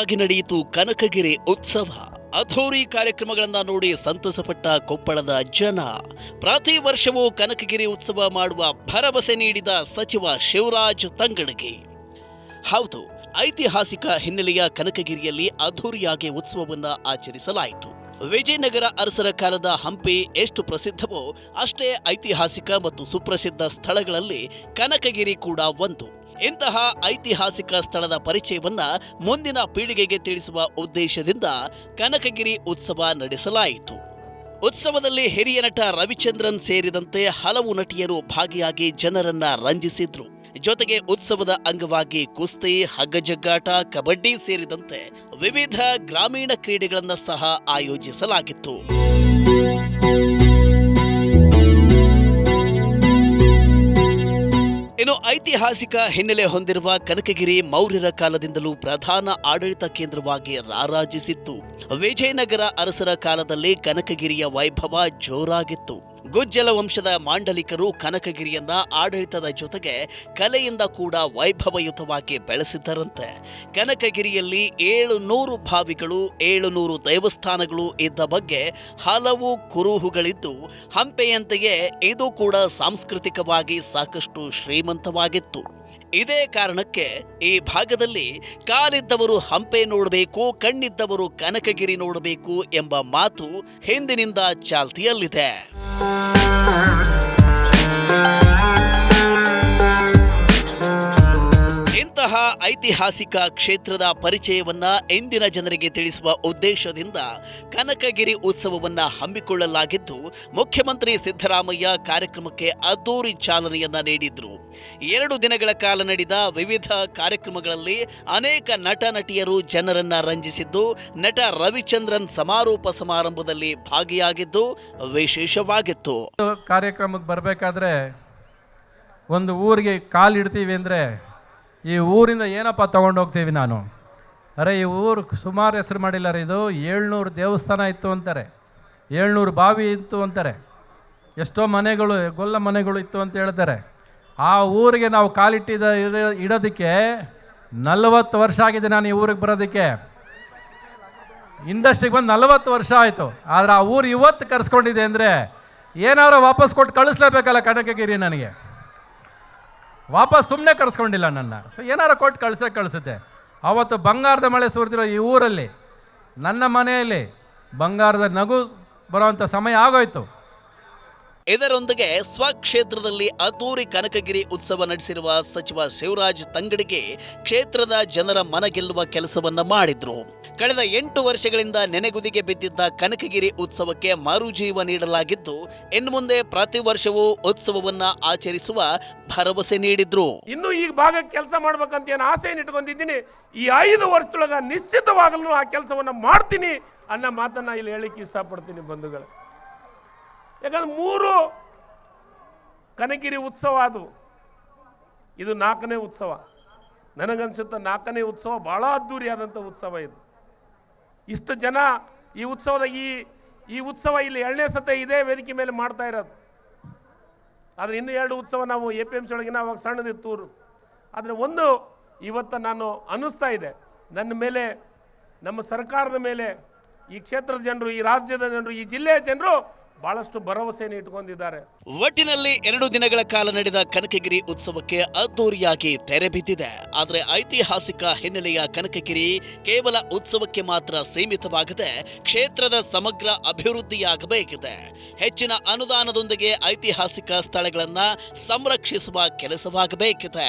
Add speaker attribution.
Speaker 1: ಅದ್ದೂರಿಯಾಗಿ ನಡೆಯಿತು ಕನಕಗಿರಿ ಉತ್ಸವ. ಅಥೋರಿ ಕಾರ್ಯಕ್ರಮಗಳನ್ನ ನೋಡಿ ಸಂತಸಪಟ್ಟ ಕೊಪ್ಪಳದ ಜನ. ಪ್ರತಿ ವರ್ಷವೂ ಕನಕಗಿರಿ ಉತ್ಸವ ಮಾಡುವ ಭರವಸೆ ನೀಡಿದ ಸಚಿವ ಶಿವರಾಜ್ ತಂಗಡಗಿ. ಹೌದು, ಐತಿಹಾಸಿಕ ಹಿನ್ನೆಲೆಯ ಕನಕಗಿರಿಯಲ್ಲಿ ಅದ್ಧೂರಿಯಾಗಿ ಉತ್ಸವವನ್ನ ಆಚರಿಸಲಾಯಿತು. ವಿಜಯನಗರ ಅರಸರ ಕಾಲದ ಹಂಪಿ ಎಷ್ಟು ಪ್ರಸಿದ್ಧವೋ ಅಷ್ಟೇ ಐತಿಹಾಸಿಕ ಮತ್ತು ಸುಪ್ರಸಿದ್ಧ ಸ್ಥಳಗಳಲ್ಲಿ ಕನಕಗಿರಿ ಕೂಡ ಒಂದು. ಇಂತಹ ಐತಿಹಾಸಿಕ ಸ್ಥಳದ ಪರಿಚಯವನ್ನ ಮುಂದಿನ ಪೀಳಿಗೆಗೆ ತಿಳಿಸುವ ಉದ್ದೇಶದಿಂದ ಕನಕಗಿರಿ ಉತ್ಸವ ನಡೆಸಲಾಯಿತು. ಉತ್ಸವದಲ್ಲಿ ಹಿರಿಯ ನಟ ರವಿಚಂದ್ರನ್ ಸೇರಿದಂತೆ ಹಲವು ನಟಿಯರು ಭಾಗಿಯಾಗಿ ಜನರನ್ನ ರಂಜಿಸಿದ್ರು. ಜೊತೆಗೆ ಉತ್ಸವದ ಅಂಗವಾಗಿ ಕುಸ್ತಿ ಹಗ್ಗಜಗ್ಗಾಟ ಕಬಡ್ಡಿ ಸೇರಿದಂತೆ ವಿವಿಧ ಗ್ರಾಮೀಣ ಕ್ರೀಡೆಗಳನ್ನು ಸಹ ಆಯೋಜಿಸಲಾಗಿತ್ತು. ಐತಿಹಾಸಿಕ ಹಿನ್ನೆಲೆ ಹೊಂದಿರುವ ಕನಕಗಿರಿ ಮೌರ್ಯರ ಕಾಲದಿಂದಲೂ ಪ್ರಧಾನ ಆಡಳಿತ ಕೇಂದ್ರವಾಗಿ ರಾರಾಜಿಸಿತ್ತು ವಿಜಯನಗರ ಅರಸರ ಕಾಲದಲ್ಲಿ ಕನಕಗಿರಿಯ ವೈಭವ ಜೋರಾಗಿತ್ತು. ಗುಜ್ಜಲ ವಂಶದ ಮಾಂಡಲಿಕರು ಕನಕಗಿರಿಯನ್ನ ಆಡಳಿತದ ಜೊತೆಗೆ ಕಲೆಯಿಂದ ಕೂಡ ವೈಭವಯುತವಾಗಿ ಬೆಳೆಸಿದ್ದರಂತೆ. ಕನಕಗಿರಿಯಲ್ಲಿ ಏಳು ನೂರು ಬಾವಿಗಳು ಏಳು ದೇವಸ್ಥಾನಗಳು ಇದ್ದ ಬಗ್ಗೆ ಹಲವು ಕುರುಹುಗಳಿದ್ದು, ಹಂಪೆಯಂತೆಯೇ ಇದು ಕೂಡ ಸಾಂಸ್ಕೃತಿಕವಾಗಿ ಸಾಕಷ್ಟು ಶ್ರೀಮಂತವಾಗಿತ್ತು. ಇದೇ ಕಾರಣಕ್ಕೆ ಈ ಭಾಗದಲ್ಲಿ ಕಾಲಿದ್ದವರು ಹಂಪೆ ನೋಡಬೇಕು, ಕಣ್ಣಿದ್ದವರು ಕನಕಗಿರಿ ನೋಡಬೇಕು ಎಂಬ ಮಾತು ಹಿಂದಿನಿಂದ ಚಾಲ್ತಿಯಲ್ಲಿದೆ. ಇಂತಹ ಐತಿಹಾಸಿಕ ಕ್ಷೇತ್ರದ ಪರಿಚಯವನ್ನ ಇಂದಿನ ಜನರಿಗೆ ತಿಳಿಸುವ ಉದ್ದೇಶದಿಂದ ಕನಕಗಿರಿ ಉತ್ಸವವನ್ನ ಹಮ್ಮಿಕೊಳ್ಳಲಾಗಿದ್ದು, ಮುಖ್ಯಮಂತ್ರಿ ಸಿದ್ದರಾಮಯ್ಯ ಕಾರ್ಯಕ್ರಮಕ್ಕೆ ಅದ್ದೂರಿ ಚಾಲನೆಯನ್ನ ನೀಡಿದ್ರು. ಎರಡು ದಿನಗಳ ಕಾಲ ನಡೆದ ವಿವಿಧ ಕಾರ್ಯಕ್ರಮಗಳಲ್ಲಿ ಅನೇಕ ನಟ ನಟಿಯರು ಜನರನ್ನ ರಂಜಿಸಿದ್ದು, ನಟ ರವಿಚಂದ್ರನ್ ಸಮಾರೋಪ ಸಮಾರಂಭದಲ್ಲಿ ಭಾಗಿಯಾಗಿದ್ದು ವಿಶೇಷವಾಗಿತ್ತು.
Speaker 2: ಕಾರ್ಯಕ್ರಮಕ್ಕೆ ಬರಬೇಕಾದ್ರೆ ಒಂದು ಊರಿಗೆ ಕಾಲಿಡ್ತೀವಿ ಅಂದರೆ ಈ ಊರಿಂದ ಏನಪ್ಪ ತೊಗೊಂಡು ಹೋಗ್ತೀವಿ ನಾನು? ಅರೆ, ಈ ಊರು ಸುಮಾರು ಹೆಸರು ಮಾಡಿಲ್ಲ ರೀ ಇದು. ಏಳ್ನೂರು ದೇವಸ್ಥಾನ ಇತ್ತು ಅಂತಾರೆ. ಏಳ್ನೂರು ಬಾವಿ ಇತ್ತು ಅಂತಾರೆ. ಎಷ್ಟೋ ಮನೆಗಳು, ಗೊಲ್ಲ ಮನೆಗಳು ಇತ್ತು ಅಂತ ಹೇಳ್ತಾರೆ. ಆ ಊರಿಗೆ ನಾವು ಕಾಲಿಟ್ಟಿದ ಇಡ- ಇಡೋದಕ್ಕೆ ನಲವತ್ತು ವರ್ಷ ಆಗಿದೆ ನಾನು ಈ ಊರಿಗೆ ಬರೋದಕ್ಕೆ. ಇಂಡಸ್ಟ್ರಿಗೆ ಬಂದು ನಲವತ್ತು ವರ್ಷ ಆಯಿತು. ಆದರೆ ಆ ಊರು ಇವತ್ತು ಕರೆಸ್ಕೊಂಡಿದೆ ಅಂದರೆ ಏನಾದ್ರು ವಾಪಸ್ ಕೊಟ್ಟು ಕಳಿಸ್ಲೇಬೇಕಲ್ಲ ಕನಕಗಿರಿ ನನಗೆ. ವಾಪಸ್ ಸುಮ್ಮನೆ ಕರೆಸ್ಕೊಂಡಿಲ್ಲ ನನ್ನ. ಸೊ ಏನಾರು ಕೊಟ್ಟು ಕಳ್ಸೇ, ಕಳಿಸುತ್ತೆ. ಅವತ್ತು ಬಂಗಾರದ ಮಳೆ ಸುರಿದಿರೋ ಈ ಊರಲ್ಲಿ, ನನ್ನ ಮನೆಯಲ್ಲಿ ಬಂಗಾರದ ನಗು ಬರುವಂಥ ಸಮಯ ಆಗೋಯ್ತು.
Speaker 1: ಇದರೊಂದಿಗೆ ಸ್ವಕ್ಷೇತ್ರದಲ್ಲಿ ಅದ್ದೂರಿ ಕನಕಗಿರಿ ಉತ್ಸವ ನಡೆಸಿರುವ ಸಚಿವ ಶಿವರಾಜ್ ತಂಗಡಿಗೆ ಕ್ಷೇತ್ರದ ಜನರ ಮನ ಗೆಲ್ಲುವ ಕೆಲಸವನ್ನ ಮಾಡಿದ್ರು. ಕಳೆದ ಎಂಟು ವರ್ಷಗಳಿಂದ ನೆನೆಗುದಿಗೆ ಬಿದ್ದಿದ್ದ ಕನಕಗಿರಿ ಉತ್ಸವಕ್ಕೆ ಮರುಜೀವ ನೀಡಲಾಗಿದ್ದು ಇನ್ನು ಮುಂದೆ ಪ್ರತಿ ವರ್ಷವೂ ಉತ್ಸವವನ್ನ ಆಚರಿಸುವ ಭರವಸೆ ನೀಡಿದ್ರು.
Speaker 3: ಇನ್ನು ಈ ಭಾಗಕ್ಕೆ ಕೆಲಸ ಮಾಡ್ಬೇಕಂತ ಏನು ಆಸೆಯನ್ನು ಇಟ್ಕೊಂಡಿದ್ದೀನಿ, ಈ ಐದು ವರ್ಷದೊಳಗ ನಿಶ್ಚಿತವಾಗಲೂ ಆ ಕೆಲಸವನ್ನು ಮಾಡ್ತೀನಿ ಅನ್ನೋ ಮಾತನ್ನ ಇಲ್ಲಿ ಹೇಳಿಕ್ಕೆ ಇಷ್ಟಪಡ್ತೀನಿ ಬಂಧುಗಳು. ಯಾಕಂದ್ರೆ ಮೂರು ಕನಗಿರಿ ಉತ್ಸವ ಅದು. ಇದು ನಾಲ್ಕನೇ ಉತ್ಸವ. ನನಗನ್ಸುತ್ತೆ ನಾಲ್ಕನೇ ಉತ್ಸವ ಭಾಳ ಅದ್ಧೂರಿಯಾದಂಥ ಉತ್ಸವ ಇದು. ಇಷ್ಟು ಜನ ಈ ಉತ್ಸವದ ಈ ಈ ಉತ್ಸವ ಇಲ್ಲಿ ಎರಡನೇ ಸತೆ ಇದೇ ವೇದಿಕೆ ಮೇಲೆ ಮಾಡ್ತಾ ಇರೋದು. ಆದರೆ ಇನ್ನೂ ಎರಡು ಉತ್ಸವ ನಾವು ಎ ಪಿ ಎಂ ಸಿ ಒಳಗಿನ ಅವಾಗ ಸಣ್ಣದಿತ್ತು ಆದರೆ ಒಂದು ಇವತ್ತು ನಾನು ಅನ್ನಿಸ್ತಾ ಇದೆ. ನನ್ನ ಮೇಲೆ, ನಮ್ಮ ಸರ್ಕಾರದ ಮೇಲೆ ಈ ಕ್ಷೇತ್ರದ ಜನರು, ಈ ರಾಜ್ಯದ ಜನರು, ಈ ಜಿಲ್ಲೆಯ ಜನರು ಭಾಳಷ್ಟು ಭರವಸೆಯನ್ನು ಇಟ್ಕೊಂಡಿದ್ದಾರೆ.
Speaker 1: ಒಟ್ಟಿನಲ್ಲಿ ಎರಡು ದಿನಗಳ ಕಾಲ ನಡೆದ ಕನಕಗಿರಿ ಉತ್ಸವಕ್ಕೆ ಅದ್ದೂರಿಯಾಗಿ ತೆರೆ ಬಿದ್ದಿದೆ. ಆದರೆ ಐತಿಹಾಸಿಕ ಹಿನ್ನೆಲೆಯ ಕನಕಗಿರಿ ಕೇವಲ ಉತ್ಸವಕ್ಕೆ ಮಾತ್ರ ಸೀಮಿತವಾಗದೆ ಕ್ಷೇತ್ರದ ಸಮಗ್ರ ಅಭಿವೃದ್ಧಿಯಾಗಬೇಕಿದೆ. ಹೆಚ್ಚಿನ ಅನುದಾನದೊಂದಿಗೆ ಐತಿಹಾಸಿಕ ಸ್ಥಳಗಳನ್ನು ಸಂರಕ್ಷಿಸುವ ಕೆಲಸವಾಗಬೇಕಿದೆ.